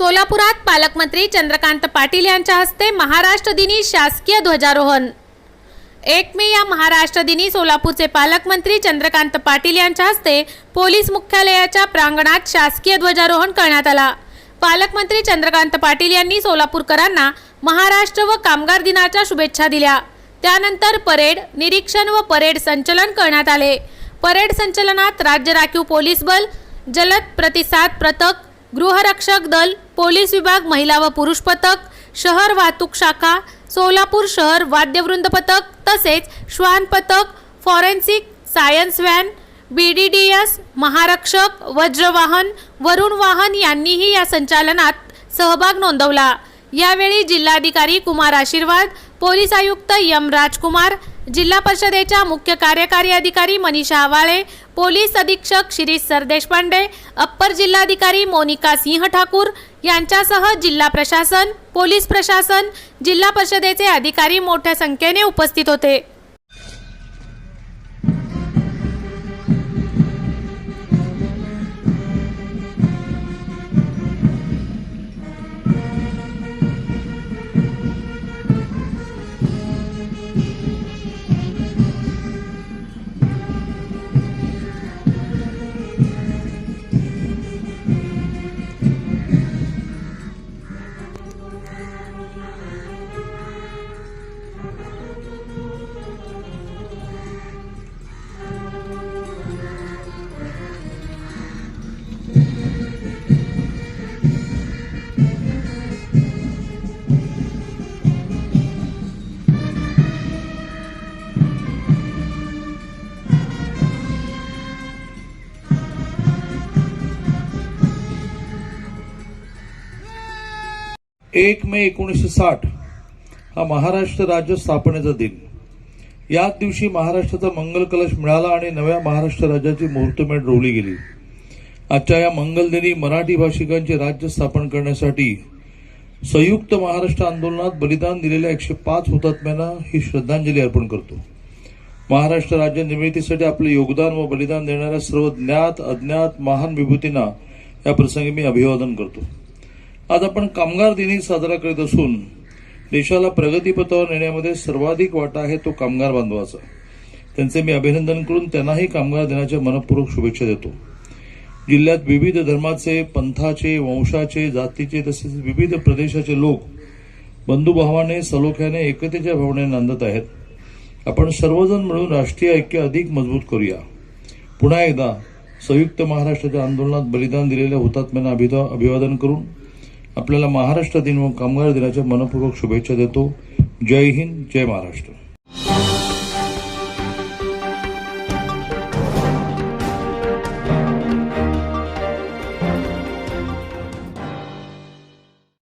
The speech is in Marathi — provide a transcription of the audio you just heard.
सोलापुरात पालकमंत्री चंद्रकांत पाटील यांच्या हस्ते महाराष्ट्र दिनी शासकीय ध्वजारोहण. एक मे या महाराष्ट्र दिनी सोलापूरचे पालकमंत्री चंद्रकांत पाटील यांच्या हस्ते पोलीस मुख्यालयाच्या प्रांगणात शासकीय ध्वजारोहण करण्यात आला. पालकमंत्री चंद्रकांत पाटील यांनी सोलापूरकरांना महाराष्ट्र व कामगार दिनाच्या शुभेच्छा दिल्या. त्यानंतर परेड निरीक्षण व परेड संचलन करण्यात आले. परेड संचलनात राज्य राखीव पोलीस बल जलद प्रतिसाद पथक गृहरक्षक दल पोलीस विभाग महिला व पुरुष पथक शहर वाहतूक शाखा सोलापूर शहर वाद्यवृंद पथक तसेच श्वान पथक forensic science van B D D S महारक्षक वज्रवाहन वरुण वाहन यांनीही या संचालनात सहभाग नोंदवला. यावेळी जिल्हाधिकारी कुमार आशीर्वाद पोलीस आयुक्त यम राजकुमार जिल्हा परिषदेच्या मुख्य कार्यकारी अधिकारी मनीषा आवाळे पोलीस अधीक्षक शिरीष सरदेशपांडे अप्पर जिल्हाधिकारी मोनिका सिंह ठाकूर यांच्यासह जिल्हा प्रशासन पोलीस प्रशासन जिल्हा परिषदेचे अधिकारी मोठ्या संख्येने उपस्थित होते. एक मे एकोणीसशे साठ हा महाराष्ट्र राज्य स्थापनेचा दिन. याच दिवशी महाराष्ट्राचा मंगल कलश मिळाला आणि नव्या महाराष्ट्र राज्याची मुहूर्तमेढ रोवली गेली. आजच्या या मंगलदिनी मराठी भाषिकांचे राज्य स्थापन करण्यासाठी संयुक्त महाराष्ट्र आंदोलनात बलिदान दिलेल्या एकशे पाच हुतात्म्यांना ही श्रद्धांजली अर्पण करतो. महाराष्ट्र राज्य निर्मितीसाठी आपले योगदान व बलिदान देणाऱ्या सर्व ज्ञात अज्ञात महान विभूतींना या प्रसंगी मी अभिवादन करतो. आज आपण कामगार दिनी साजरा करीत असून देशाला प्रगतीपथावर नेण्यामध्ये सर्वाधिक वाटा आहे तो कामगार बांधवाचा. त्यांचे मी अभिनंदन करून त्यांनाही कामगार दिनाच्या मनपूर्वक शुभेच्छा देतो. जिल्ह्यात विविध धर्माचे पंथाचे वंशाचे जातीचे तसेच विविध प्रदेशाचे लोक बंधुभावाने सलोख्याने एकतेच्या भावनेने नांदत आहेत. आपण सर्वजण मिळून राष्ट्रीय ऐक्य अधिक मजबूत करूया. पुन्हा एकदा संयुक्त महाराष्ट्राच्या आंदोलनात बलिदान दिलेल्या हुतात्म्यांना अभिवादन करून आपल्याला महाराष्ट्र दिन व कामगार दिनाच्या मनपूर्वक शुभेच्छा देतो. जय हिंद जय महाराष्ट्र.